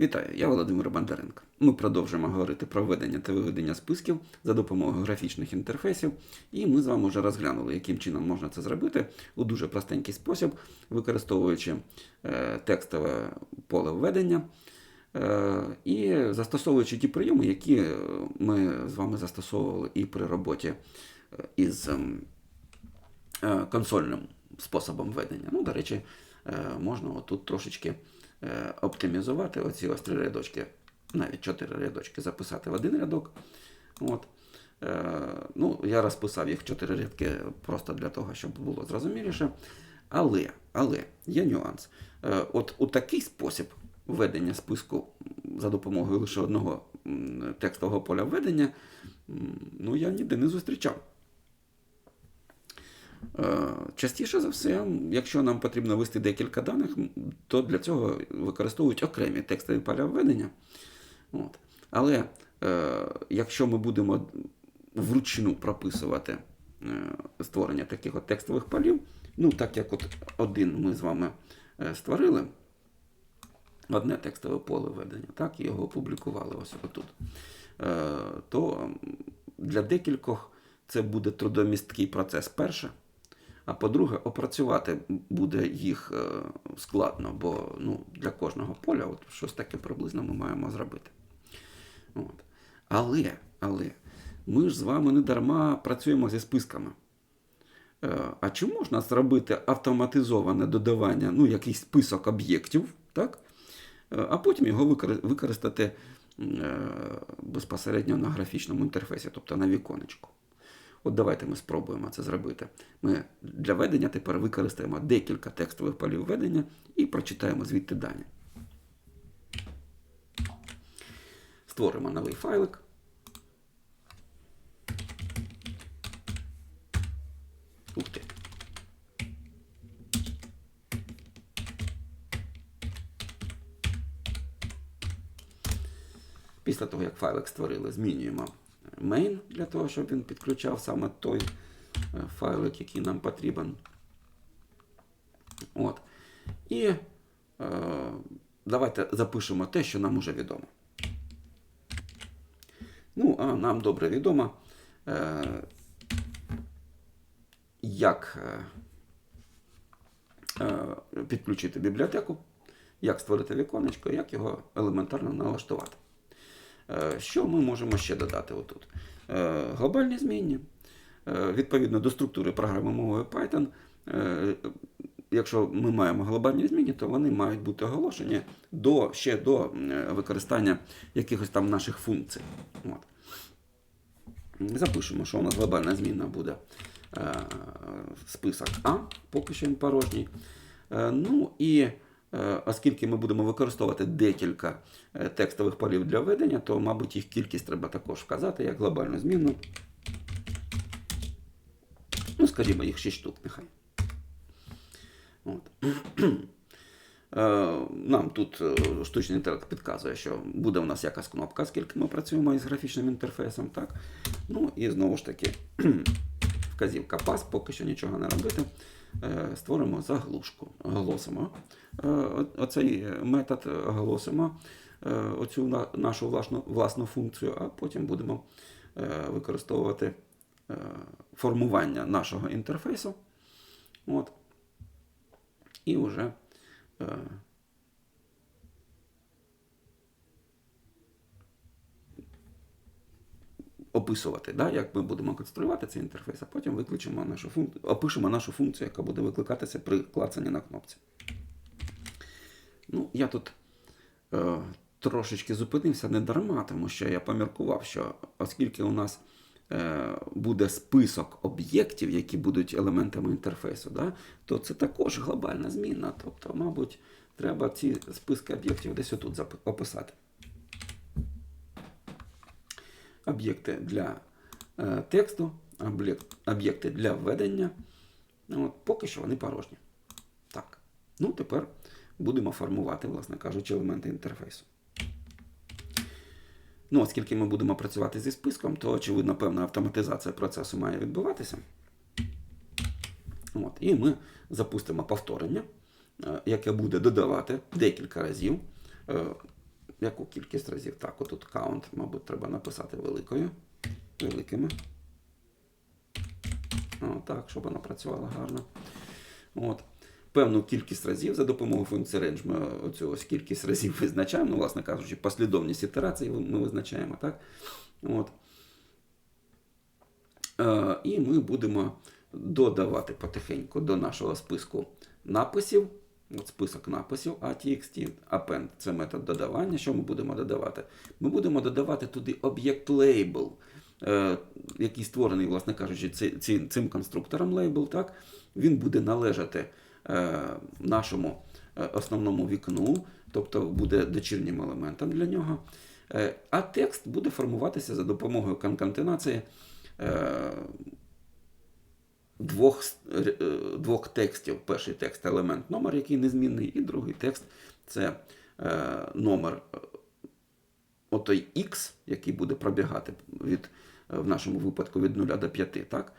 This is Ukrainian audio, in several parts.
Вітаю, я Володимир Бондаренко. Ми продовжуємо говорити про введення та виведення списків за допомогою графічних інтерфейсів, і ми з вами вже розглянули, яким чином можна це зробити у дуже простенький спосіб, використовуючи е, текстове поле введення е, і застосовуючи ті прийоми, які ми з вами застосовували і при роботі е, із ем, е, консольним способом ведення. Ну, до речі, е, можна тут трошечки оптимізувати оці ось три рядочки, навіть чотири рядочки записати в один рядок. От. Е, Ну, я розписав їх чотири рядки просто для того, щоб було зрозуміліше. Але, але є нюанс. Е, От у такий спосіб введення списку за допомогою лише одного текстового поля введення, ну, я ніде не зустрічав. Е, Частіше за все, якщо нам потрібно ввести декілька даних, то для цього використовують окремі текстові поля введення. От. Але е, якщо ми будемо вручну прописувати е, створення таких от текстових полів, ну так як от один ми з вами е, створили, одне текстове поле введення, так, і його опублікували ось отут, е, то для декількох це буде трудомісткий процес перше. А по-друге, опрацювати буде їх е, складно, бо ну, для кожного поля от щось таке приблизно ми маємо зробити. От. Але, але ми ж з вами не дарма працюємо зі списками. Е, А чи можна зробити автоматизоване додавання, ну, якийсь список об'єктів, так? Е, а потім його використати безпосередньо на графічному інтерфейсі, тобто на віконечку. От давайте ми спробуємо це зробити. Ми для ведення тепер використаємо декілька текстових полів ведення і прочитаємо звідти дані. Створимо новий файлик. Ух ти. Після того, як файлик створили, змінюємо main для того, щоб він підключав саме той е, файлик, який нам потрібен. От. І е, давайте запишемо те, що нам уже відомо. Ну, а нам добре відомо, е, як е, е, підключити бібліотеку, як створити віконечко, як його елементарно налаштувати. Е, Що ми можемо ще додати отут? Е, Глобальні змінні. Е, Відповідно до структури програми мовою Python, якщо ми маємо глобальні зміни, то вони мають бути оголошені до, ще до використання якихось там наших функцій. От. Запишемо, що у нас глобальна зміна буде список А, поки що він порожній. Ну і оскільки ми будемо використовувати декілька е, текстових полів для введення, то, мабуть, їх кількість треба також вказати як глобальну зміну. Ну, скажімо, їх 6 штук нехай. От. Е, Нам тут е, штучний інтелект підказує, що буде у нас якась кнопка, оскільки ми працюємо із графічним інтерфейсом. Так? Ну і знову ж таки, вказівка пас, поки що нічого не робити. Е, Створимо заглушку. Оголосимо е, оцей метод, е, оголосимо е, оцю нашу власну, власну функцію, а потім будемо використовувати формування нашого інтерфейсу. От. І вже описувати, да, як ми будемо конструювати цей інтерфейс, а потім викличемо нашу функцію, опишемо нашу функцію, яка буде викликатися при клацанні на кнопці. Ну, я тут е, трошечки зупинився не дарма, тому що я поміркував, що оскільки у нас е, буде список об'єктів, які будуть елементами інтерфейсу, да, то це також глобальна зміна. Тобто, мабуть, треба ці списки об'єктів десь отут описати. Об'єкти для е, тексту, об'єкти для введення. Ну, От, поки що вони порожні. Так. Ну, тепер будемо формувати, власне кажучи, елементи інтерфейсу. Ну, оскільки ми будемо працювати зі списком, то, очевидно, певна автоматизація процесу має відбуватися. От, і ми запустимо повторення, е, яке буде додавати декілька разів е, яку кількість разів? Так, отут count, мабуть, треба написати великою. Великими. О, так, щоб вона працювала гарно. От. Певну кількість разів за допомогою функції range ми оцю ось кількість разів визначаємо, ну, власне кажучи, послідовність ітерацій ми визначаємо. так? От. Е, і ми будемо додавати потихеньку до нашого списку написів. От список написів ATXT, append це метод додавання. Що ми будемо додавати? Ми будемо додавати туди об'єкт label, е, який створений, власне кажучи, цим конструктором label. Так? Він буде належати е, нашому е, основному вікну, тобто буде дочірнім елементом для нього. А текст буде формуватися за допомогою конкатенації двох, е, двох текстів. Перший текст елемент номер, який незмінний, і другий текст це е, номер е, отой X, який буде пробігати від, е, в нашому випадку від 0 до 5, так?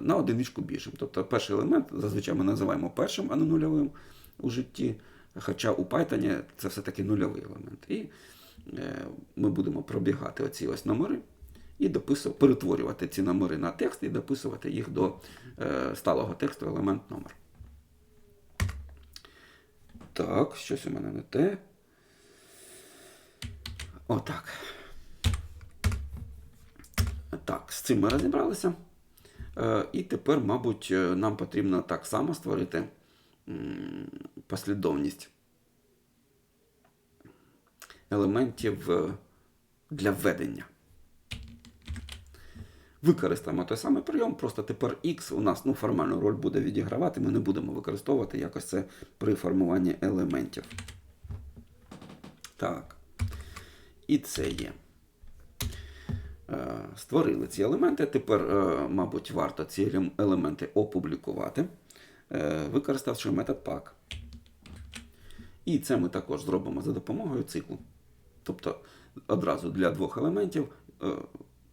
на одиничку більшим. Тобто перший елемент зазвичай ми називаємо першим, а не нульовим у житті. Хоча у Python це все-таки нульовий елемент. І ми будемо пробігати оці ось номери і дописувати, перетворювати ці номери на текст і дописувати їх до е, сталого тексту елемент номер. Так, щось у мене не те. Отак. Так, з цим ми розібралися. Е, І тепер, мабуть, е, нам потрібно так само створити послідовність елементів для введення. Використаємо той самий прийом, просто тепер X у нас ну, формальну роль буде відігравати, ми не будемо використовувати якось це при формуванні елементів. Так. І це є. Е, Створили ці елементи. Тепер, е, мабуть, варто ці елементи опублікувати, е, використавши метод pack. І це ми також зробимо за допомогою циклу. Тобто одразу для двох елементів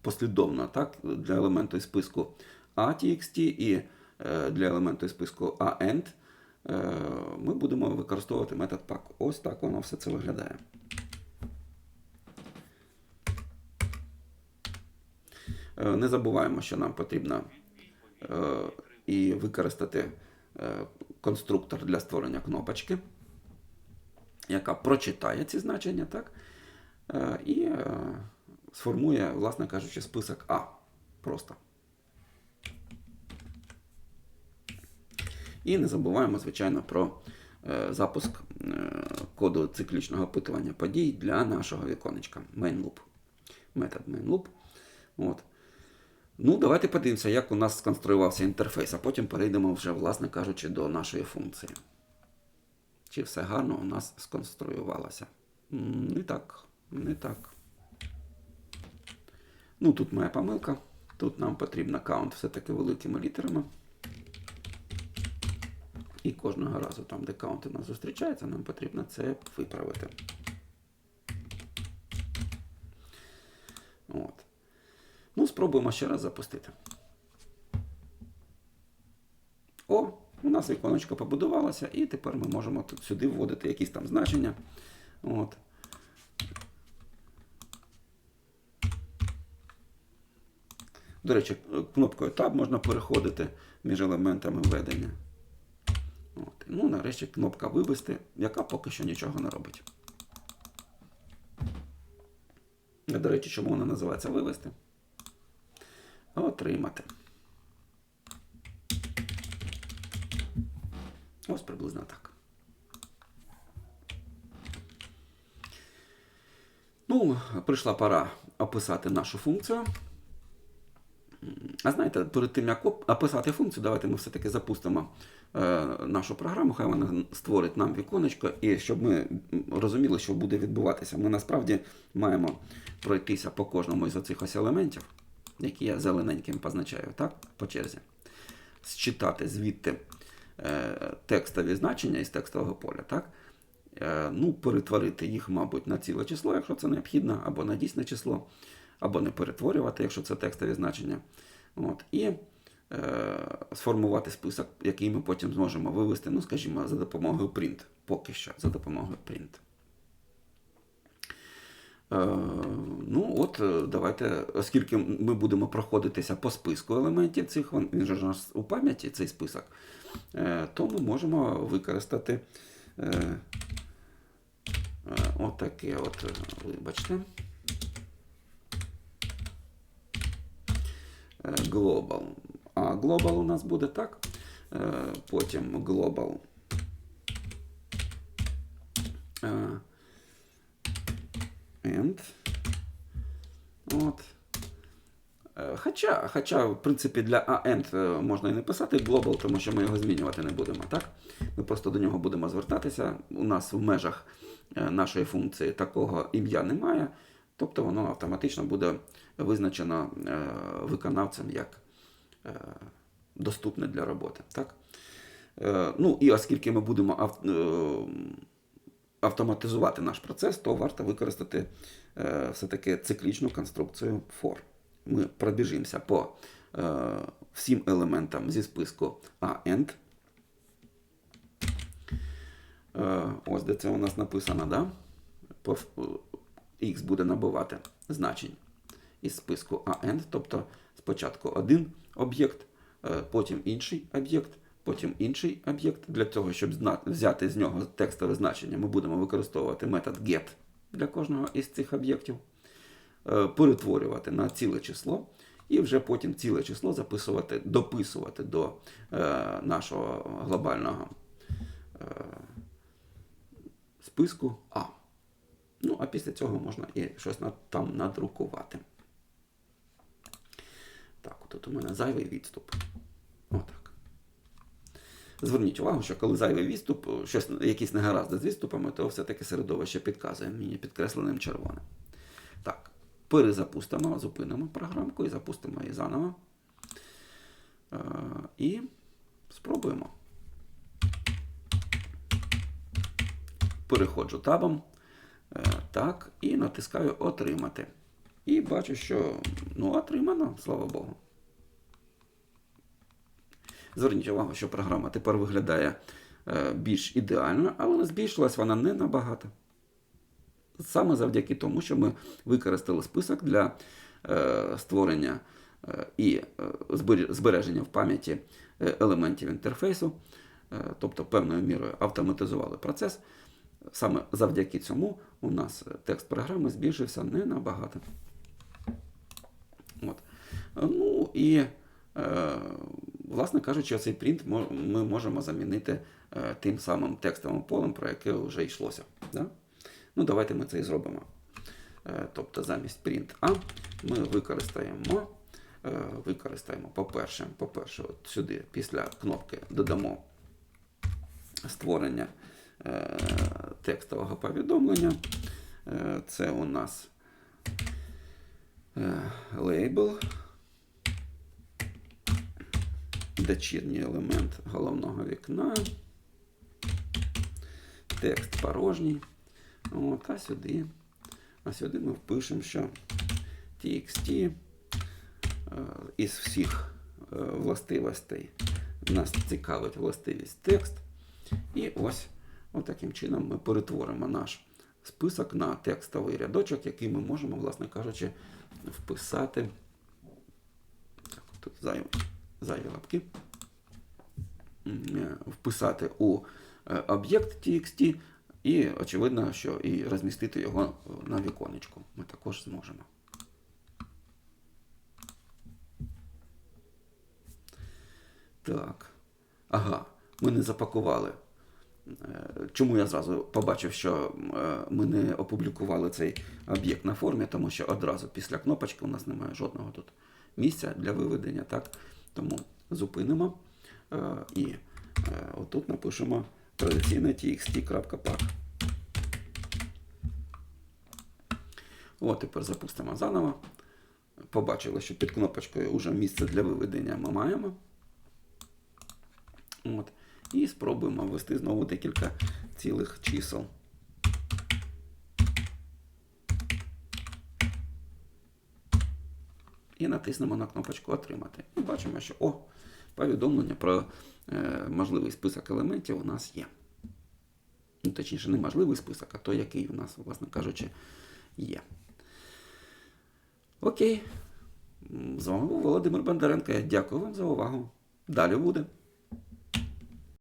послідовно так, для елементу списку ATXT і е, для елементу списку AEND е, ми будемо використовувати метод pack. Ось так воно все це виглядає. Е, Не забуваємо, що нам потрібно і використати конструктор для створення кнопочки, яка прочитає ці значення, так? І сформує, власне кажучи, список А. Просто. І не забуваємо, звичайно, про е, запуск е, коду циклічного опитування подій для нашого віконечка MainLoop. Метод MainLoop. От. Ну, давайте подивимося, як у нас сконструювався інтерфейс, а потім перейдемо вже, власне кажучи, до нашої функції. Чи все гарно у нас сконструювалося? Не так, не так. Ну, тут моя помилка. Тут нам потрібно каунт все-таки великими літерами. І кожного разу, там, де каунт у нас зустрічається, нам потрібно це виправити. От. Ну, спробуємо ще раз запустити. О, у нас віконечко побудувалося, і тепер ми можемо тут сюди вводити якісь там значення. От. До речі, кнопкою Tab можна переходити між елементами введення. От. Ну, нарешті кнопка вивести, яка поки що нічого не робить. До речі, чому вона називається вивести? Отримати. Ось приблизно так. Ну, прийшла пора описати нашу функцію. А знаєте, перед тим, як описати функцію, давайте ми все-таки запустимо е, нашу програму, хай вона створить нам віконечко, і щоб ми розуміли, що буде відбуватися. Ми насправді маємо пройтися по кожному із оцих ось елементів, які я зелененьким позначаю, так, по черзі. Считати звідти е, текстові значення із текстового поля, так? Е, ну, перетворити їх, мабуть, на ціле число, якщо це необхідно, або на дійсне число, або не перетворювати, якщо це текстові значення. От. І е, сформувати список, який ми потім зможемо вивести, ну, скажімо, за допомогою print. Поки що, за допомогою print. Е, ну, от е, давайте, оскільки ми будемо проходитися по списку елементів цих, він же у нас у пам'яті цей список, е, то ми можемо використати отаке от, вибачте. Global. А global у нас буде так. Е, Потім global. Е, And. От. Е, Хоча, хоча, в принципі, для AND е, можна і не писати global, тому що ми його змінювати не будемо, так? Ми просто до нього будемо звертатися. У нас в межах е, нашої функції такого ім'я немає, тобто воно автоматично буде визначено е, виконавцем як е, доступне для роботи. Так? Е, Ну і оскільки ми будемо автоматизувати наш процес, то варто використати все-таки циклічну конструкцію for. Ми пробіжимося по всім елементам зі списку AND. Е, ось де це у нас написано, да? X буде набувати значень із списку AND, тобто спочатку один об'єкт, е, потім інший об'єкт, потім інший об'єкт. Для того, щоб взяти з нього текстове значення, ми будемо використовувати метод get для кожного із цих об'єктів, е, перетворювати на ціле число. І вже потім ціле число записувати, дописувати до е, нашого глобального е, списку А. Ну, а після цього можна і щось на- там надрукувати. Так, тут у мене зайвий відступ. Отак. Зверніть увагу, що коли зайвий відступ, щось, якісь негаразди з відступами, то все-таки середовище підказує мені підкресленим червоним. Так, перезапустимо, зупинимо програмку і запустимо її заново. Е, і спробуємо. Переходжу табом. Е, Так, і натискаю Отримати. І бачу, що ну, отримано, слава Богу. Зверніть увагу, що програма тепер виглядає е, більш ідеально, але збільшилась вона не набагато. Саме завдяки тому, що ми використали список для е, створення е, і збереження в пам'яті елементів інтерфейсу, тобто певною мірою автоматизували процес. Саме завдяки цьому у нас текст програми збільшився не набагато. Ну і, е, власне кажучи, цей принт ми можемо замінити е, тим самим текстовим полем, про яке вже йшлося. Да? Ну, давайте ми це і зробимо. Е, тобто замість print A ми використаємо, використаємо по-перше, по-перше, от сюди після кнопки додамо створення текстового повідомлення. Це у нас лейбл, дочірній елемент головного вікна, текст порожній. От, а сюди, а сюди ми впишемо, що txt е, із всіх е, властивостей нас цікавить властивість текст. І ось таким чином ми перетворимо наш список на текстовий рядочок, який ми можемо, власне кажучи, вписати. Так, тут зайві, зайві лапки. Е, Вписати у е, об'єкт TXT і, очевидно, що і розмістити його на віконечку. Ми також зможемо. Так. Ага, ми не запакували. Е, Чому я зразу побачив, що ми не опублікували цей об'єкт на формі, тому що одразу після кнопочки у нас немає жодного тут місця для виведення. Так? Тому зупинимо е, і е, отут напишемо традиційне txt.pack. От тепер запустимо заново. Побачили, що під кнопочкою вже місце для виведення ми маємо. От. І спробуємо ввести знову декілька цілих чисел. І натиснемо на кнопочку Отримати. І бачимо, що о, повідомлення про е, можливий список елементів у нас є. Ну, точніше, не можливий список, а той, який у нас, власне кажучи, є. Окей. З вами був Володимир Бондаренко. Я дякую вам за увагу. Далі буде.